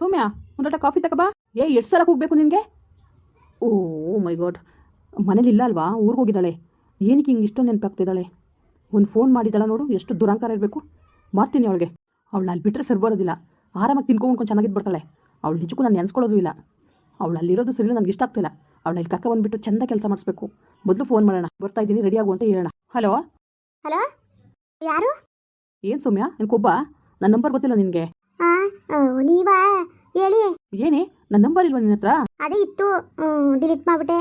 ಸೌಮ್ಯ ಒಂದು ಲೋಟ ಕಾಫಿ ತಗೋಬಾ. ಏ ಎಷ್ಟು ಸಲ ಹೋಗ್ಬೇಕು ನಿನಗೆ? Oh my God. ಮನೇಲಿ ಇಲ್ಲ ಅಲ್ವಾ? ಊರಿಗೆ ಹೋಗಿದ್ದಾಳೆ. ಏನಕ್ಕೆ ಹಿಂಗೆ ಇಷ್ಟೊಂದು ನೆನಪಾಗ್ತಿದ್ದಾಳೆ? ಒಂದು ಫೋನ್ ಮಾಡಿದ್ದಾಳೆ ನೋಡು ಎಷ್ಟು ದುರಂಕಾರ ಇರಬೇಕು. ಮಾಡ್ತೀನಿ ಅವಳಿಗೆ. ಅವಳು ಅಲ್ಲಿ ಬಿಟ್ಟರೆ ಸರಿ ಬರೋದಿಲ್ಲ. ಆರಾಮಾಗಿ ತಿನ್ಕೊಂಡು ಚೆನ್ನಾಗಿದ್ದು ಬರ್ತಾಳೆ ಅವಳು ನಿಜಕ್ಕೂ ನಾನು ನೆನೆಸ್ಕೊಳ್ಳೋದು ಇಲ್ಲ. ಅವಳು ಅಲ್ಲಿರೋದು ಸರಿ ನನಗೆ ಇಷ್ಟ ಆಗ್ತಿಲ್ಲ. ಅವಳು ಇಲ್ಲಿ ಕಕ್ಕ ಬಂದುಬಿಟ್ಟು ಚೆಂದ ಕೆಲಸ ಮಾಡಿಸ್ಬೇಕು. ಮೊದಲು ಫೋನ್ ಮಾಡೋಣ. ಬರ್ತಾ ಇದ್ದೀನಿ ರೆಡಿ ಆಗು ಅಂತ ಹೇಳೋಣ. ಹಲೋ? ಹಲೋ? ಯಾರು? ಏನು ಸೌಮ್ಯ? ನಿನ್ ಕೊಬ್ಬ? ನನ್ನ ನಂಬರ್ ಗೊತ್ತಿಲ್ಲ ನಿನಗೆ. ನೀವಾ ಹೇಳಿ. ಏನೇ? ನನ್ನ ನಂಬರ್ ಇಲ್ವಾ ನಿನ್ನ ಹತ್ರ? ಅದೇ ಇತ್ತು. ಡಿಲೀಟ್ ಮಾಡಿಬಿಟ್ಟೆ.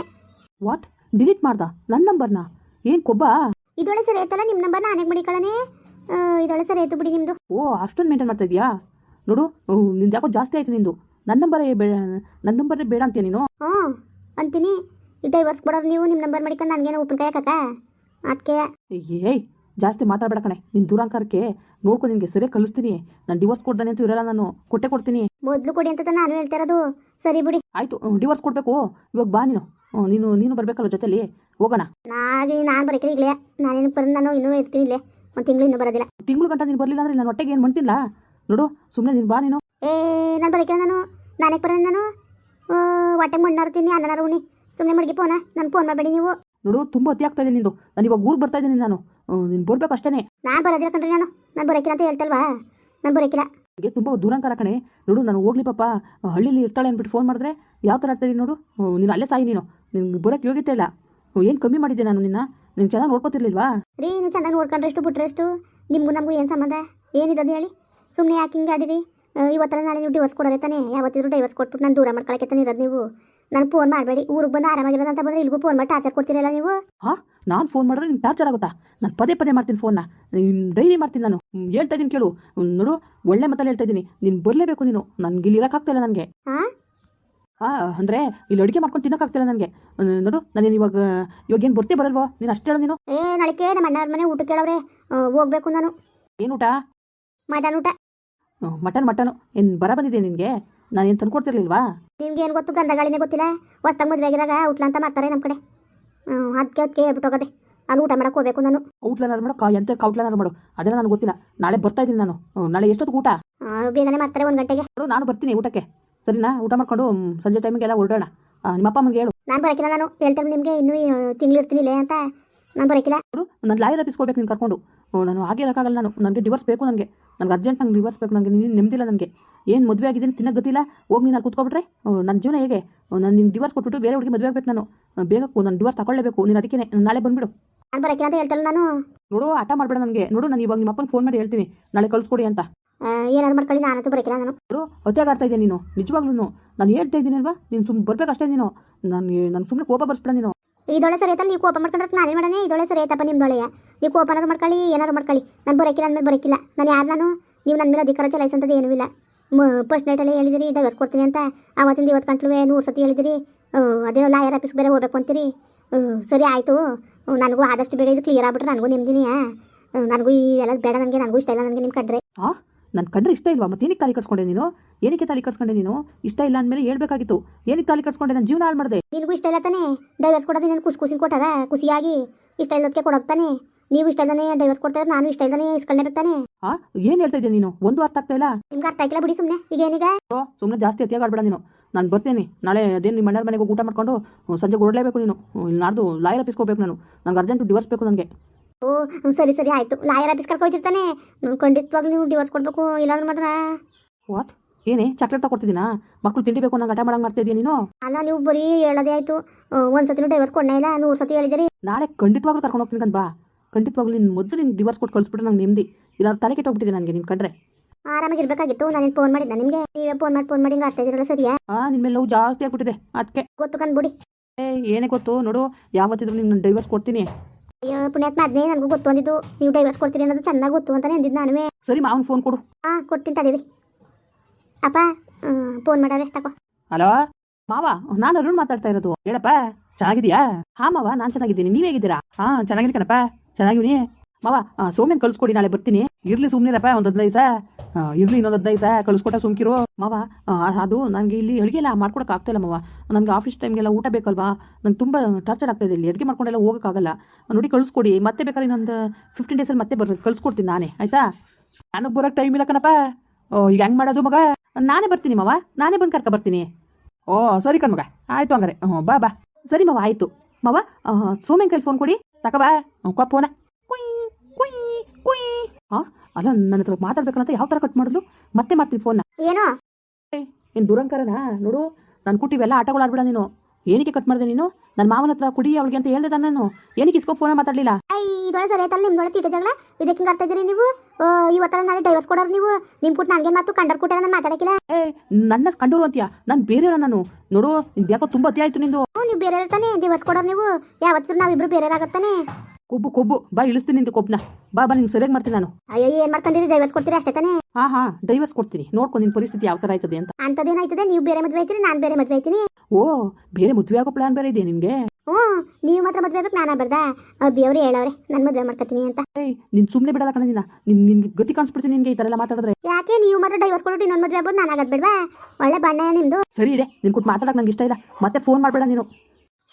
ವಾಟ್ ಡಿಲೀಟ್ ಮಾಡ್ದ? ನನ್ನ ನಂಬರ್ನ ಏನು ಕೊಬ್ಬ? ಇದೊಳೆ ಸರಿ ಆಯ್ತಲ್ಲ ನಿಮ್ಮ ನಂಬರ್ನ ಆನೆಗೆ ಮಡಿಕೊಳ್ಳನೆ? ಇದೊಳೆ ಸರಿ ಆಯ್ತು ಬಿಡಿ ನಿಮ್ಮದು ಓ ಅಷ್ಟೊಂದು ಮೇಂಟೈನ್ ಮಾಡ್ತಾ ಇದೀಯಾ ನೋಡು ನಿಂದು ಯಾಕೋ ಜಾಸ್ತಿ ಆಯ್ತು ನಿಂದು. ನನ್ನ ನಂಬರ್ ಬೇಡ ನನ್ನ ನಂಬರ್ ಬೇಡ ಅಂತೀಯ ನೀನು? ಹ್ಞೂ ಅಂತೀನಿ. ಡೈವರ್ಸ್ ಕೊಡೋರು ನೀವು ನಿಮ್ಮ ನಂಬರ್ ಮಡಿಕೊಂಡು ನನಗೇನು ಉಪ್ಪಿನಕಾಯಿ ಹಾಕಕ್ಕ? ಅದಕ್ಕೆ ಏಯ್ ಜಾಸ್ತಿ ಮಾತಾಡಬೇಡ ಕಣೆ. ನಿನ್ ದುರಾಂಕಾರಕ್ಕೆ ನೋಡ್ಕೊ ನಿನ್ಗೆ ಸರಿಯಾಗಿ ಕಲಿಸ್ತೀನಿ. ನಾನು ಡಿವೋರ್ಸ್ ಕೊಡ್ದಾನೆ ಅಂತೂ ಇರಲ್ಲ ನಾನು ಕೊಟ್ಟೆ ಕೊಡ್ತೀನಿ. ಮೊದ್ಲು ಕೊಡಿ ಅಂತ ನಾನು ಹೇಳ್ತಾ ಇರೋದು. ಸರಿ ಬಿಡಿ. ಆಯ್ತು ಡಿವೋರ್ಸ್ ಕೊಡಬೇಕು. ಇವಾಗ ಬಾ ನೀನು. ಹ್ಮ್, ನೀನು ನೀನು ಬರಬೇಕಲ್ಲ ಜೊತೆಲಿ? ಹೋಗೋಣ. ನಾಗಿ ನಾನು ಬರೋಕೆ ಇಲ್ಲೇ. ನಾನೇನು ಬರ ನಾನು ಇನ್ನೂ ಇರ್ತೀನಿ ಇಲ್ಲೇ. ಒಂದು ತಿಂಗಳು ಇನ್ನೂ ಬರೋದಿಲ್ಲ. ತಿಂಗಳು ಗಂಟ ನೀನು ಬರಲಿಲ್ಲ ಅಂದ್ರೆ ನಾನು ಹೊಟ್ಟೆಗೆ ಏನು ಮಾಡ್ತಿಲ್ಲ ನೋಡು ಸುಮ್ಮನೆ ನೀನು ಬಾ ನೀನು. ಏ ನಾನು ಬರಕಿಲ್ಲ ನಾನು. ನಾನೇ ಬರೋಣ ನಾನು. ಹೊಟ್ಟೆ ಮಣ್ಣಾರ್ತೀನಿ ಅನ್ನನಾರು ಉಣಿ ಸುಮ್ಮನೆ ಮಡಗಿ ಫೋನ ನಾನು ಫೋನ್ ಮಾಡಬೇಡಿ ನೀವು. ನೋಡು ತುಂಬ ಅತಿ ಆಗ್ತಾ ಇದೆ ನಿಂದು. ನಾನು ಇವಾಗ ಊರಿಗೆ ಬರ್ತಾ ಇದ್ದೀನಿ ನಾನು. ನೀನು ಬರ್ಬೇಕು ಅಷ್ಟೇನೆ. ನಾನು ಬರೋದಿಲ್ಲ ಕಣ್ರಿ ನಾನು. ನಾನು ಬರೋಕಿಲ್ಲ ಅಂತ ಹೇಳ್ತಲ್ವಾ? ನಾನು ಬರೋಕಿಲ್ಲ. ನನಗೆ ತುಂಬ ದೂರಂಕಾರ ಕಣೆ. ನೋಡು ನಾನು ಹೋಗ್ಲಿ ಪಾಪ. ಹಳ್ಳಿಲಿ ಇರ್ತಾಳೆ ಅಂದ್ಬಿಟ್ಟು ಫೋನ್ ಮಾಡಿದ್ರೆ ಯಾವ ಥರ ಆಗ್ತಾ ನೀನು ನೋಡು. ನೀನು ಅಲ್ಲೇ ಸಾಯಿ ನೀನು. ನಿನ್ಗೆ ಬರೋಕ್ಕೆ ಯೋಗ್ಯತೆ ಇಲ್ಲ. ಏನು ಕಮ್ಮಿ ಮಾಡಿದ್ದೆ ನಾನು ನಿನ್ನ? ನೀನು ಚೆನ್ನಾಗಿ ನೋಡ್ಕೋತಿರ್ಲಿಲ್ವಾ? ರೀ ನೀನು ಚೆನ್ನಾಗಿ ನೋಡ್ಕೊಂಡ್ರಷ್ಟು ಬಿಟ್ರಷ್ಟು? ನಿಮಗೂ ನಮಗೂ ಏನು ಸಂಬಂಧ? ಏನಿದೆ ಹೇಳಿ? ಸುಮ್ಮನೆ ಯಾಕೆ ಹಿಂಗೆ ಆಡಿರಿ? ಇವತ್ತಲ್ಲ ನಾಳೆ ನೀವು ಡಿವರ್ಸ್ ಕೊಡೋರೆ ತಾನೆ. ಯಾವತ್ತಿದ್ರು ಡೈವರ್ಸ್ ಕೊಟ್ಬಿಟ್ಟು ನಾನು ದೂರ ಮಾಡ್ಕೊಳಕ್ಕೆ ತಾನೆ ಇರೋದು ನೀವು. ನಾನು ಫೋನ್ ಮಾಡಬೇಡಿ. ಊರಿಗೆ ಬಂದು ಆರಾಮಾಗಿರೋದು ಅಂತ ಬಂದರೆ ಇಲ್ಲಿಗೂ ಫೋನ್ ಮಾಡಿ ಟಾರ್ಚರ್ ಕೊಡ್ತೀರಲ್ಲ ನೀವು? ನಾನು ಫೋನ್ ಮಾಡಿದ್ರೆ ನಿಮ್ಗೆ ಟಾರ್ಚರ್ ಆಗುತ್ತಾ? ನಾನು ಪದೇ ಪದೇ ಮಾಡ್ತೀನಿ ಫೋನ್ನ ಡೈಲಿ ಮಾಡ್ತೀನಿ ನಾನು. ಹೇಳ್ತಾ ಇದ್ದೀನಿ ಕೇಳು. ನೋಡು ಒಳ್ಳೆ ಮತ್ತಲ್ಲಿ ಹೇಳ್ತಾ ಇದ್ದೀನಿ. ನೀನು ಬರಲೇಬೇಕು ನೀನು. ನನಗೆ ಇಲ್ಲಿ ಇರೋಕ್ಕಾಗ್ತಿಲ್ಲ ನನಗೆ. ಹಾಂ ಹಾಂ ಅಂದರೆ ಇಲ್ಲಿ ಅಡುಗೆ ಮಾಡ್ಕೊಂಡು ತಿನ್ನೋಕ್ಕಾಗ್ತಿಲ್ಲ ನನಗೆ. ನೋಡು ನಾನು ಇವಾಗ ಇವಾಗ ಏನು ಬರ್ತೀಯ ಬರಲ್ವೋ? ನೀನು ಅಷ್ಟು ಹೇಳು ನೀನು. ಏ ನಾಳೆಗೆ ನಮ್ಮ ಅಣ್ಣವ್ರ ಮನೆ ಊಟ ಕೇಳವ್ರೆ ಹೋಗ್ಬೇಕು ನಾನು. ಏನು ಊಟ? ಮಟನ್ ಊಟ. Mutton mutton. ಏನು ಬರ ಬಂದಿದೆ ನಿನಗೆ? ನಾನು ತಂದು ಕೊಡ್ತಿರ್ಲಿಲ್ವಾ? ನಿಮ್ಗೆ ಏನು ಗೊತ್ತು ಗಂಧಗಳಿನೇ ಗೊತ್ತಿಲ್ಲ? ಹೊಸ್ದಾಗಿ ಮದುವೆ ಆಗಿರಾಗ ಅಂತ ಮಾಡ್ತಾರೆ ನಮ್ಮ ಕಡೆ. ಅದಕ್ಕೆ ಅದಕ್ಕೆ ಹೇಳ್ಬಿಟ್ಟು ಹೋಗೋದೆ. ಅಲ್ಲಿ ಊಟ ಮಾಡಕ್ಕೆ ಹೋಗ್ಬೇಕು ನಾನು. ಔಟ್ಲನಾರು ಮಾಡು ಕಾ ಎಂತ ಕೌಟ್ಲನಾರು ಮಾಡು ಅದೆಲ್ಲ ನನಗೆ ಗೊತ್ತಿಲ್ಲ. ನಾಳೆ ಬರ್ತಾ ಇದ್ದೀನಿ ನಾನು. ಹ್ಮ್, ನಾಳೆ ಎಷ್ಟೊತ್ತು ಊಟ? ಆ, ಬೇಗನೆ ಮಾಡ್ತಾರೆ ಒಂದು ಗಂಟೆಗೆ. ನೋಡು ನಾನು ಬರ್ತೀನಿ ಊಟಕ್ಕೆ. ಸರಿನಾ? ಊಟ ಮಾಡ್ಕೊಂಡು ಮ್, ಸಂಜೆ ಟೈಮಿಗೆಲ್ಲ ಹೊರಡೋಣ. ನಿಮ್ಮ ಅಪ್ಪ ಅಮ್ಮನಿಗೆ ಹೇಳು. ನಾನು ಬರೋಕಿಲ್ಲ ನಾನು. ಹೇಳ್ತೇನೆ ನಿಮಗೆ ಇನ್ನೂ ತಿಂಗಳು ಇರ್ತೀನಿ ಇಲ್ಲೇ ಅಂತ. ನಾನು ಬರೋಕಿಲ್ಲ. ನೋಡು ನಾನು ಲಾಯರ್ ಆಫೀಸ್ಗೆ ಹೋಗ್ಬೇಕು ನೀನು ಕರ್ಕೊಂಡು. ನಾನು ಹಾಗೆ ಇರೋಕ್ಕಾಗಲ್ಲ ನಾನು ನನಗೆ ಡಿವೋರ್ಸ್ ಬೇಕು ನನಗೆ ನನಗೆ ಅರ್ಜೆಂಟ್ ನಂಗೆ ಡಿವರ್ಸ್ ಬೇಕು ನನಗೆ ನೀನು ನೆಮ್ಮದಿಲ್ಲ ನನಗೆ ಏನು ಮದುವೆ ಆಗಿದ್ದೀನಿ ತಿನ್ನೋ ಗೊತ್ತಿಲ್ಲ ಹೋಗಿ ನೀನು ಕೂತ್ಕೊಬಿಟ್ರೆ ಹ್ಮ್, ನನ್ನ ಜೀವನ ಹೇಗೆ? ನಾನು ನಿನ್ನ ಡಿವೋರ್ಸ್ ಕೊಟ್ಬಿಟ್ಟು ಬೇರೆ ಹುಡುಗಿ ಮದುವೆ ಆಗಬೇಕು ನಾನು. ಬೇಗ ನಾನು ಡಿವರ್ಸ್ ತಗೊಳ್ಳೇಬೇಕು ನೀನು ಅದಕ್ಕೆ ನಾಳೆ ಬಂದುಬಿಡು. ನಾನು ಬರೋಕೆ ಅಂತ ಹೇಳ್ತಾಳೆ ನಾನು. ನೋಡು ಆಟ ಮಾಡಬೇಡ ನನಗೆ. ನೋಡು ನಾನು ಇವಾಗ ನಿಮ್ಮ ಅಪ್ಪನ ಫೋನ್ ಮಾಡಿ ಹೇಳ್ತೀನಿ. ನಾಳೆ ಕಳಿಸ್ಕೊಡಿ ಅಂತ. ಏನಾದ್ರು ಮಾಡ್ಕೊಳ್ಳಿ ನಾನಂತೂ ಬರೋಕಿಲ್ಲ ನಾನು. ನೋಡು ಹೊತ್ತೆಗಾಡ್ತಾ ಇದ್ದೀನಿ ನೀನು? ನಿಜವಾಗ್ಲೂ ನಾನು ಹೇಳ್ತಾ ಇದ್ದೀನಿ ಅಲ್ವಾ? ನೀನು ಸುಮ್ಮನೆ ಬರಬೇಕಷ್ಟೇ ನೀನು. ನಾನು ನಾನು ಸುಮ್ಮನೆ ಕೋಪ ಬರ್ಸ್ಬೇಡ ನೀನು. ಇದೊಳೆ ಸರಿ ಆಯ್ತಲ್ಲ, ನೀವು ಕೋಪ ಮಾಡ್ಕೊಂಡ್ರೆ ನಾನೇನು ಮಾಡೋಣ? ಇದೊಳೆ ಸರಿ ಆಯ್ತಪ್ಪ ನಿಮ್ದೊಳೆಯ ನೀವು ಕೋಪನಾರು ಮಾಡ್ಕೊಳ್ಳಿ ಏನಾರು ಮಾಡ್ಕೊಳ್ಳಿ. ನಾನು ಬರೋಕಿಲ್ಲ ಅಂದ್ಮೇಲೆ ಬರೋಕಿಲ್ಲ. ನಾನು ಯಾರು ನಾನು? ನೀವು ನನ್ನ ಮೇಲೆ ಅಧಿಕಾರ ಚಲಾಯಿಸಂಥದ್ದು ಏನೂ ಇಲ್ಲ. ಫಸ್ಟ್ ನೈಟಲ್ಲೇ ಹೇಳಿದಿರಿ ಡೈವರ್ಸ್ ಕೊಡ್ತೀನಿ ಅಂತ. ಆವತ್ತಿಂದ ಇವತ್ತು ಗಂಟ್ಲು ನೂರು ಸತಿ ಹೇಳಿದಿರಿ. ಅದೇ ಲಾಯರ್ ಆಫೀಸ್ ಬೇರೆ ಹೋಗ್ಬೇಕು ಅಂತೀರಿ. ಸರಿ ಆಯಿತು. ನನಗೂ ಆದಷ್ಟು ಬೇಗ ಇದು ಕ್ಲಿಯರ್ ಆಗ್ಬಿಟ್ರೆ, ನನಗೂ ನೆಮ್ಮದಿನಿಯಾ ನನಗೂ ಈ ಎಲ್ಲ ಬೇಡ ನನಗೆ, ನನಗೂ ಇಷ್ಟ ಇಲ್ಲ ನನಗೆ ನಿಮ್ಮ ಕಡ್ರೆ. ನನ್ನ ಕಂಡ್ರೆ ಇಷ್ಟ ಇಲ್ವಾ? ಮತ್ತೆ ಏನಕ್ಕೆ ತಾಲಿ ಕಟ್ಸ್ಕೊಂಡೆ ನೀನು? ಏನಕ್ಕೆ ತಾಲಿ ಕಟ್ಸ್ಕೊಂಡೆ ನೀನು? ಇಷ್ಟ ಇಲ್ಲ ಅಂದಮೇಲೆ ಹೇಳ್ಬೇಕಾಗಿತ್ತು. ಏನಕ್ಕೆ ತಾಲಿ ಕಟ್ಸ್ಕೊಂಡೆ? ನನ್ನ ಜೀವನ ಹಾಳು ಮಾಡಿದೆ. ನಿನಗೂ ಇಷ್ಟ ಇಲ್ಲ ತಾನೇ? ಡೈವರ್ಸ್ ಕೊಡೋದು ನಾನು ಖುಷಿ ಖುಷಿ ಕೊಟ್ಟಾರ? ಖುಷಿಯಾಗಿ? ಇಷ್ಟ ಇಲ್ಲದಕ್ಕೆ ಕೊಡೋಗ್ತಾನೆ ತಾನೇ? ನೀವು ಇಷ್ಟ ಇದ್ದಾನೆ ಡೈವರ್ಸ್ ಕೊಡ್ತಾ ನಾನು ಇಷ್ಟ ಇದ್ದಾನೆ ಇಸ್ಕೊಂಡೆ ಬರ್ತಾನೆ ಹಾ ಏನು ಹೇಳ್ತಾ ಇದ್ದೀನಿ ನೀನು? ಒಂದು ಅರ್ಥ ಆಗ್ತಾ ಇಲ್ಲ. ನಿಮ್ಗೆ ಅರ್ಥ ಆಗಿಲ್ಲ ಬಿಡಿ ಸುಮ್ಮನೆ ಈಗ ಏನೀಗ? ಸುಮ್ಮನೆ ಜಾಸ್ತಿ ಅತಿಯಾಗಿ ಆಡ್ಬೇಡ ನೀನು. ನಾನು ಬರ್ತೇನೆ. ನಾಳೆ ಅದೇನು ನಿಮ್ಮ ಮನೆಯವ್ರ ಮನೆಗೆ ಊಟ ಮಾಡ್ಕೊಂಡು ಸಂಜೆ ಹೊರಡಲೇಬೇಕು ನೀನು. ಇಲ್ಲಿ ನಾಡ್ದು ಲಾಯರ್ ಆಫೀಸ್ಗೆ ಹೋಗ್ಬೇಕು ನಾನು. ನಂಗೆ ಅರ್ಜೆಂಟ್ ಡಿವರ್ಸ್ ಬೇಕು ನನಗೆ. ಓ ಸರಿ ಸರಿ ಆಯ್ತು. ಲಾಯರ್ ಆಫೀಸ್ ಕರ್ಕೊ ಹೋಗ್ತಿರ್ತಾನೆ ಹ್ಮ್, ಖಂಡಿತವಾಗ್ಲೂ ನೀವು ಡಿವೋರ್ಸ್ ಕೊಡಬೇಕು ಇಲ್ಲಾಂದ್ರೆ ಮಾತ್ರ. ವಾಟ್ ಏನೇ ಚಾಕ್ಲೇಟ್ ತಗೊಡ್ತಿದ್ದೀನಾ? ಮಕ್ಕಳು ತಿಂಡಿ ಬೇಕು ನಂಗೆ ಆಟ ಮಾಡಂಗೆ ಮಾಡ್ತಾ ಇದೀಯ ನೀನು? ಅಲ್ಲ ನೀವು ಬರೀ ಹೇಳೋದೇ ಆಯ್ತು. ಒಂದ್ಸತಿನೂ ಡೈವರ್ಸ್ ಕೊಡನೇ ಇಲ್ಲ ನೂರು ಸತಿ ಹೇಳಿದಿರಿ. ನಾಳೆ ಖಂಡಿತವಾಗ್ಲೂ ಕರ್ಕೊಂಡು ಹೋಗ್ತೀನಿ ಕಂದ್ ಬಾ ಖಂಡಿತವಾಗ್ಲೂ ನಿನ್ನ ಮೊದಲು ನಿನ್ ಡಿವೋರ್ಸ್ ಕೊಟ್ಟು ಕಳಿಸ್ಬಿಟ್ರೆ ನಂಗೆ ನೆಮ್ಮದಿ ಇಲ್ಲ ತಲೆ ಕೆಟ್ಟೋಗ್ಬಿಟ್ಟಿದೆ ನನಗೆ ನಿನ್ನ ಕಂಡ್ರೆ. ಆರಾಮಾಗಿರ್ಬೇಕಾಗಿತ್ತು ನಾನು ಫೋನ್ ಮಾಡಿದ್ದೆ ನಿಮಗೆ? ನೀವೇ ಫೋನ್ ಮಾಡಿ ಫೋನ್ ಮಾಡಿ ಹಿಂಗೆ ಆಡ್ತಾ ಇದ್ದೀರಲ್ಲ ಸರಿಯಾ? ಹಾಂ ನಿಮ್ಮ ಮೇಲೆ ಲವ್ ಜಾಸ್ತಿ ಆಗ್ಬಿಟ್ಟಿದೆ ಅದಕ್ಕೆ ಗೊತ್ತು ಕಂದ್ಬಿಡಿ ಏ ಏನೇ ಗೊತ್ತು ನೋಡು ಯಾವತ್ತಿದ್ರು ನಿನ್ನ ಡೈವರ್ಸ್ ಕೊಡ್ತೀನಿ. ಅಯ್ಯೋ ಪುಣ್ಯಾತ್ಮ ಅದನ್ನೇ ನನಗೂ ಗೊತ್ತು ಅಂದಿದ್ದು. ನೀವು ಡೈವರ್ಸ್ ಕೊಡ್ತೀರಿ ಅನ್ನೋದು ಚೆನ್ನಾಗಿ ಗೊತ್ತು ಅಂತಾನೆ ಅಂದಿದ್ದು ನಾನುವೇ. ಸರಿ ಮಾವನ್ ಫೋನ್ ಕೊಡು. ಹಾಂ ಕೊಡ್ತೀನಿ ತಡೀರಿ ಅಪ್ಪ ಫೋನ್ ಮಾಡಾರೆ ತಗೋ ಹಲೋ ಮಾವ ನಾನು ಅರುಣ್ ಮಾತಾಡ್ತಾ ಇರೋದು. ಹೇಳಪ್ಪ ಚೆನ್ನಾಗಿದ್ಯಾ ಹಾ ಮಾವ ನಾನು ಚೆನ್ನಾಗಿದ್ದೀನಿ. ನೀವ್ ಹೇಗಿದ್ದೀರಾ? ಹಾ ಚೆನ್ನಾಗಿದ್ದೀನಪ್ಪ ಚೆನ್ನಾಗಿವ್ನಿ ಮಾವ ಆ, ಸೋಮ್ಯನ್ ಕಳ್ಸ್ಕೊಡಿ ನಾಳೆ ಬರ್ತೀನಿ. ಇರ್ಲಿ ಸುಮ್ಮನಿರಪ್ಪ ಒಂದು ಹದಿನೈದು ಸಾ. ಇರ್ಲಿ ಇನ್ನೊಂದು ಹದಿನೈದು ಸಾ ಕಳಿಸ್ಕೊಟ್ಟ ಸುಮ್ಕಿರು. ಮಾವ ಅದು ನನಗೆ ಇಲ್ಲಿ ಅಡುಗೆ ಎಲ್ಲ ಮಾಡ್ಕೊಡಕ್ಕೆ ಆಗ್ತಾಯಿಲ್ಲ ಮಾವ. ನನಗೆ ಆಫೀಸ್ ಟೈಮ್ಗೆಲ್ಲ ಊಟ ಬೇಕಲ್ವಾ? ನಂಗೆ ತುಂಬ ಟಾರ್ಚರ್ ಆಗ್ತಾ ಇದೆ ಇಲ್ಲಿ. ಅಡುಗೆ ಮಾಡ್ಕೊಂಡೆಲ್ಲ ಹೋಗೋಕ್ಕಾಗಲ್ಲ. ನೋಡಿ ಕಳಿಸ್ಕೊಡಿ ಮತ್ತೆ ಬೇಕಾದ್ರೆ ಇನ್ನೊಂದು ಫಿಫ್ಟೀನ್ ಡೇಸಲ್ಲಿ ಮತ್ತೆ ಬರ್ ಕಳಿಸ್ಕೊಡ್ತೀನಿ ನಾನೇ ಆಯ್ತಾ? ನನಗೆ ಬರೋಕ್ಕೆ ಟೈಮ್ ಇಲ್ಲ ಕಣಪ್ಪ. ಈಗ ಹೆಂಗೆ ಮಾಡೋದು ಮಗ? ನಾನೇ ಬರ್ತೀನಿ ಮಾವ. ನಾನೇ ಬಂದು ಕರ್ಕ ಬರ್ತೀನಿ. ಓ ಸರಿ ಕಣ್ಮಗ ಆಯಿತು ಹಂಗಾರೆ. ಹ್ಞೂ ಬಾ ಬಾ. ಸರಿ ಮಾವ ಆಯಿತು. ಮಾವ ಸೋಮೇನ್ ಕೈಲಿ ಫೋನ್ ಕೊಡಿ. ತಕಬಾ ಫೋನ ಕುಯ್ ಕುಯ್. ಹಾ ಅಲ್ಲ ನನ್ನ ಹತ್ರ ಮಾತಾಡ್ಬೇಕಂತ ಯಾವ ತರ ಕಟ್ ಮಾಡಿದ್ಲು? ಮತ್ತೆ ಮಾಡ್ತೀನಿ ಫೋನ್ ಏನೋ? ಏನ್ ದುರಂಕರನ? ನೋಡು ನಾನು ಕುಟ್ಟಿವೆಲ್ಲ ಆಟಗಳು ಆಡ್ಬಿಡ ನೀನು. ಏನಕ್ಕೆ ಕಟ್ ಮಾಡಿದೆ ನೀನು? ನನ್ನ ಮಾವನ ಹತ್ರ ಕುಡಿ ಅವಳಿಗೆ ಅಂತ ಹೇಳ್ದೆ ನಾನು. ಏನಕ್ಕೆ ಇಸ್ಕೋ ಫೋನ್ ಮಾತಾಡ್ಲಿಲ್ಲ? ಇದೊಳೆ ಸರಿ ಆಯ್ತಲ್ಲ ನಿಮ್ದೊಳೆ ತೀಟ ಜಗಳ? ಇದಕ್ಕೆ ಹಿಂಗೆ ಇದ್ದೀರಿ ನೀವು? ಇವತ್ತಲ್ಲ ನಾಳೆ ಡೈವರ್ಸ್ ಕೊಡೋರು ನೀವು? ನಿಮ್ಮ ಕುಟ್ ನನಗೆ ಮಾತು? ಕಂಡರ್ ಕುಟ್ಟ ನಾನು ಮಾತಾಡಕ್ಕಿಲ್ಲ? ಏ ನನ್ನ ಕಂಡೂರು ಅಂತೀಯ? ನಾನು ಬೇರೆಯವ್ರ ನಾನು. ನೋಡು ಯಾಕೋ ತುಂಬ ಅತಿ ಆಯ್ತು ನಿಂದು. ನೀವು ಬೇರೆ ತಾನೆ. ಡೈವರ್ಸ್ ಕೊಡೋರು ನೀವು. ಯಾವತ್ತಿದ್ರು ನಾವಿಬ್ರು ಬೇರೆ ಆಗತ್ತಾನೆ. ಕೊಬ್ಬು ಕೊಬ್ಬು. ಬಾ ಇಳಿಸ್ತೀನಿ ನಿಂದು ಕೊಬ್ಬನ ಬಾ ಬಾ ನಿಂಗೆ ಸರಿಯಾಗಿ ಮಾಡ್ತೀನಿ ನಾನು. ಅಯ್ಯೋ ಏನ್ ಮಾಡ್ಕೊಂಡಿರಿ ಡೈವರ್ಸ್ ಕೊಡ್ತೀರಿ ಅಷ್ಟೇ ತಾನೇ? ಹಾ ಹಾ ಡೈವರ್ಸ್ ಕೊಡ್ತೀನಿ. ನೋಡ್ಕೊ ನಿನ್ನ ಪರಿಸ್ಥಿತಿ ಯಾವ ತರ ಆಯ್ತದೆ ಅಂತ. ಅಂತದೇನಾಯ್ತದೆ ನೀವು ಬೇರೆ ಮದುವೆ ಆಯ್ತೀರಿ ನಾನು ಬೇರೆ ಮದುವೆ ಆಯ್ತೀನಿ. ಓ ಬೇರೆ ಮದುವೆ ಆಗೋ ಪ್ಲಾನ್ ಬೇರೆ ಇದೆ ನಿನಗೆ? ಹ್ಞೂ ನೀವು ಮಾತ್ರ ಮದುವೆ ಆಗಕ್ಕೆ ನಾನು ಬರ್ದ ಅಬ್ಬಿ ಅವ್ರು ಹೇಳವ್ರೆ ನಾನು ಮದುವೆ ಮಾಡ್ಕೊತೀನಿ ಅಂತ. ಏಯ್ ನಿನ್ ಸುಮ್ಮನೆ ಬಿಡಲ್ಲ ಕಣ ನಿನ್ನ ನಿನ್ ನಿನ್ಗೆ ಗತಿ ಕಾಣಿಸ್ಬಿಡ್ತೀನಿ ನಿನ್ಗೆ ಈ ತರ ಎಲ್ಲ ಮಾತಾಡಿದ್ರೆ. ಯಾಕೆ? ನೀವು ಮಾತ್ರ ಡೈವರ್ಸ್ ಕೊಟ್ಟು ಇನ್ನೊಂದು ಮದುವೆ ಆಗ್ಬೋದು ನಾನು ಆಗೋದು ಬೇಡವಾ? ಒಳ್ಳೆ ಬಣ್ಣ ನಿಮ್ಮದು ಸರಿ ಇದೆ ನಿನ್ ಕೊಟ್ಟು ಮಾತಾಡಕ್ಕೆ ನಂಗೆ ಇಷ್ಟ ಇಲ್ಲ. ಮತ್ತೆ ಫೋನ್ ಮಾಡಬೇಡ ನೀನು.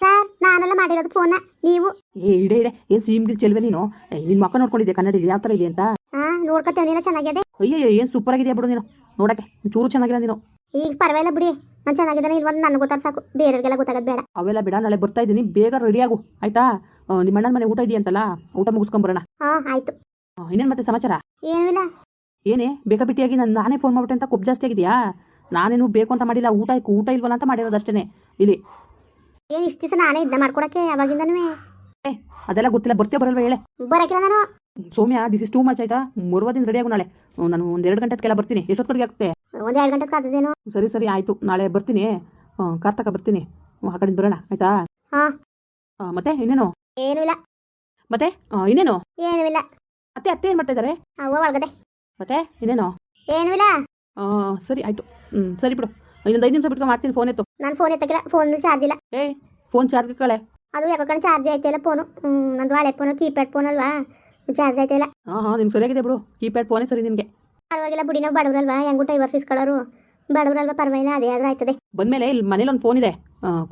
ಸರ್ ನಾನೆಲ್ಲ ಮಾಡಿರೋದು ಫೋನ್ ನೀವು? ಏ ಇಡೆ ಇಡೆ. ಏನ್ ಸೀಮ್ ಗಿಲ್ ಚೆಲ್ವೆ ನೀನು? ನಿನ್ ಮಕ್ಕ ನೋಡ್ಕೊಂಡಿದ್ದೆ ಕನ್ನಡಿಲಿ? ಯಾವ ತರ ಇದೆ ಅಂತ? ಹಾ ನೋಡ್ಕೊತೇವನಿಲ್ಲ ಚೆನ್ನಾಗಿದೆ? ಅಯ್ಯೋ ಏನ್ ಸೂಪರ್ ಆಗಿದೆಯಾ ಬಿಡು ನೀನು. ನೋಡಕ್ಕೆ ಚೂರು ಚೆನ್ನಾಗಿಲ್ಲ ನೀನು. ಈಗ ಪರವಾಗಿಲ್ಲ ಬಿಡಿ. ನಾನು ಚೆನ್ನಾಗಿದ್ದಾನೆ ಇಲ್ವೊಂದು ನನಗೆ ಗೊತ್ತಾರ ಸಾಕು. ಬೇರೆಯವ್ರಿಗೆಲ್ಲ ಗೊತ್ತಾಗೋದು ಬೇಡ. ಅವೆಲ್ಲ ಬೇಡ ನಾಳೆ ಬರ್ತಾ ಇದ್ದೀನಿ. ಬೇಗ ರೆಡಿ ಆಗು. ಆಯ್ತಾ? ಆ, ನಿಮ್ಮ ಅಣ್ಣನ ಮನೆ ಊಟ ಇದೆಯಂತಲ್ಲ ಊಟ ಮುಗಿಸ್ಕೊಂಬರೋಣ ಹಾ ಆಯ್ತು. ಇನ್ನೇನು ಮತ್ತೆ ಸಮಾಚಾರ? ಏನೂ ಇಲ್ಲ. ಏನೇ ಬೇಕಾಬಿಟ್ಟಿಯಾಗಿ ನಾನು ನಾನೇ ಫೋನ್ ಮಾಡ್ಬಿಟ್ಟೆ ಅಂತ ಕೊಬ್ಬು ಜಾಸ್ತಿ ಆಗಿದೆಯಾ? ನಾನೇನು ಬೇಕು ಅಂತ ಮಾಡಿಲ್ಲ ಊಟ ಊಟ ಇಲ್ವಲ್ಲ ಅಂತ ಮಾಡಿರೋದು ಅಷ್ಟೇ ಇಲ್ಲಿ ಏನು ಇಷ್ಟು ದಿವಸ ನಾನೇ ಇದನ್ನ ಮಾಡ್ಕೊಡಕ್ಕೆ ಅವಾಗಿಂದನೂ. ಅದೆಲ್ಲ ಗೊತ್ತಿಲ್ಲ ಬರ್ತೀಯ ಬರಲ್ವ ಹೇಳೆ. ಬರಕಿಲ್ಲ ನಾನು Soumya this is too much ಆಯ್ತಾ? ಮೂರ್ವದಿಂದ ದಿನ ರೆಡಿ ಆಗು ನಾಳೆ. ನಾನು ಒಂದು ಎರಡು ಗಂಟೆ ಕೆಲ ಬರ್ತೀನಿ. ಎಷ್ಟೊತ್ತು ಕಡೆಗೆ ಆಗ್ತೆ ಒಂದು ಎರಡು ಗಂಟೆ ಕಾದೇನು ಸರಿ ಸರಿ ಆಯ್ತು. ನಾಳೆ ಬರ್ತೀನಿ. ಕಾರ್ ತಕ ಬರ್ತೀನಿ. ಆ ಕಡೆಯಿಂದ ಬರೋಣ ಆಯ್ತಾ? ಹಾಂ. ಮತ್ತೆ ಇನ್ನೇನು? ಏನೂ ಇಲ್ಲ. ಮತ್ತೆ ಇನ್ನೇನು? ಏನೂ ಇಲ್ಲ. ಅತ್ತೆ ಅತ್ತೆ ಏನು ಮಾಡ್ತಾ ಇದ್ದಾರೆ ಮತ್ತೆ ಇನ್ನೇನು? ಏನೂ ಇಲ್ಲ. ಸರಿ ಆಯ್ತು. ಹ್ಮ್ ಸರಿ ಬಿಡು. ಇನ್ನೊಂದು ಐದು ನಿಮಿಷ ಬಿಟ್ಕೊಂಡು ಮಾಡ್ತೀನಿ ಫೋನ್ ಎತ್ತು. ನಾನು ಫೋನ್ ಎತ್ತಕ್ಕಿಲ್ಲ ಫೋನ್ ಚಾರ್ಜ್ ಇಲ್ಲ. ಏ ಫೋನ್ ಚಾರ್ಜ್ ಕಳೆ? ಅದು ಯಾಕೋ ಚಾರ್ಜ್ ಆಯ್ತಿಲ್ಲ ಫೋನು ನಂದು ಹಳೆ ಫೋನು ಕೀಪ್ಯಾಡ್ ಫೋನ್ ಅಲ್ವಾ? ಚಾರ್ಜ್ ಆಯ್ತಿಲ್ಲ. ಹಾಂ ಹಾಂ ನಿಮ್ಗೆ ಸರಿಯಾಗಿದೆ ಬಿಡು. ಕೀಪ್ಯಾಡ್ ಫೋನೇ ಸರಿ ನಿನಗೆ. ಪರವಾಗಿಲ್ಲ ಬಿಡಿ ನಾವು ಬಡವ್ರಲ್ವಾ ಹೆಂಗೂ ಡೈವರ್ಸ್ ಇಸ್ಕೊಳ್ಳೋರು ಬಡವ್ರಲ್ವಾ ಪರವಾಗಿಲ್ಲ ಅದೇ ಆದ್ರೂ ಆಯ್ತದೆ. ಬಂದಮೇಲೆ ಇಲ್ಲಿ ಮನೇಲಿ ಒಂದು ಫೋನ್ ಇದೆ.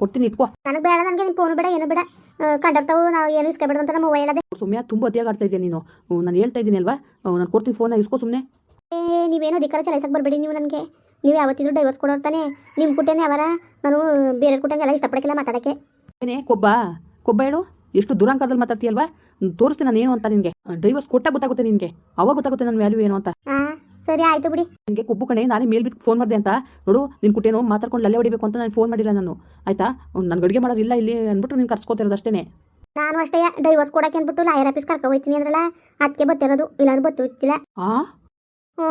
ಕೊಡ್ತೀನಿ ಇಟ್ಕೋ. ನನಗೆ ಬೇಡ ನನಗೆ ನಿಮ್ಮ ಫೋನ್ ಬೇಡ ಏನು ಬೇಡ. ಕಂಡರ್ತಾವು ನಾವು ಏನು ಇಸ್ಕೊಬೇಡ ಅಂತ ನಮ್ಮ ಹೇಳದೆ ಸುಮ್ಮನೆ ತುಂಬ ಅತಿಯಾಗಿ ಆಡ್ತಾ ಇದೀಯ ನೀನು? ನಾನು ಹೇಳ್ತಾ ಇದ್ದೀನಿ ಅಲ್ವಾ? ನಾನು ಕೊಡ್ತೀನಿ ಫೋನ್ ಇಸ್ಕೋ ಸುಮ್ಮನೆ ಏ ನೀವೇನು ಅಧಿಕಾರ ಚಲಾಯಿಸಕ್ಕೆ ಬರಬೇಡಿ ನೀವು ನನಗೆ. ನೀವು ಯಾವತ್ತಿದ್ರು ಡೈವರ್ಸ್ ಕೊಡೋರ್ತಾನೆ ನಿಮ್ಮ ಕುಟೇನೆ ಅವರ. ನಾನು ಬೇರೆ ಕುಟೆಂಗೆಲ್ಲ ಇಷ್ಟಪಡಕ್ಕಿಲ್ಲ ಮಾತಾಡೋಕ್ಕೆ. ಏನೇ ಕೊಬ್ಬ? ಕೊಬ್ಬ ಹೇಳು? ಎಷ್ಟು ದುರಂಕಾರದಲ್ಲಿ ಮಾತಾಡ್ತೀಯಲ್ವಾ? ತೋರಿಸ್ತೀನಿ ನಾನು ಏನು ಅಂತ ನಿನಗೆ. ಡೈವರ್ಸ್ ಕೊಟ್ಟಾಗ ಗೊತ್ತಾಗುತ್ತೆ ನಿನಗೆ. ಅವಾಗ ಗೊತ್ತಾಗುತ್ತೆ ನನ್ನ ವ್ಯಾಲ್ಯೂ ಏನು ಅಂತ. ಹಾಂ ಸರಿ ಆಯಿತು ಬಿಡಿ. ನಿನಗೆ ಕೊಬ್ಬು ಕಣೆ ನಾನೇ ಮೇಲ್ ಬಿಟ್ಟು ಫೋನ್ ಮಾಡಿದೆ ಅಂತ. ನೋಡು ನಿನ್ನ ಕುಟೇನೋ ಮಾತಾಡ್ಕೊಂಡು ಅಲ್ಲೇ ಹೊಡಿಬೇಕು ಅಂತ ನಾನು ಫೋನ್ ಮಾಡಿಲ್ಲ ನಾನು. ಆಯ್ತಾ? ನನ್ಗೆ ಅಡುಗೆ ಮಾಡೋರಿಲ್ಲ ಇಲ್ಲಿ ಅಂದ್ಬಿಟ್ಟು ನೀನು ಕರ್ಸ್ಕೋತಿರೋದು ಅಷ್ಟೇ ನಾನು ಅಷ್ಟೇ ಡೈವರ್ಸ್ ಕೊಡಕ್ಕೆ ಅಂದ್ಬಿಟ್ಟು ಲಾಯರ್ ಆಫೀಸ್ ಕರ್ಕೊ ಹೋಯ್ತೀನಿ ಅಂದ್ರಲ್ಲ? ಅದಕ್ಕೆ ಬತ್ತಿರೋದು. ಇಲ್ಲಾಂದ್ರೆ ಬತ್ತಿಲ್ಲ ಆ? ಹ್ಞೂ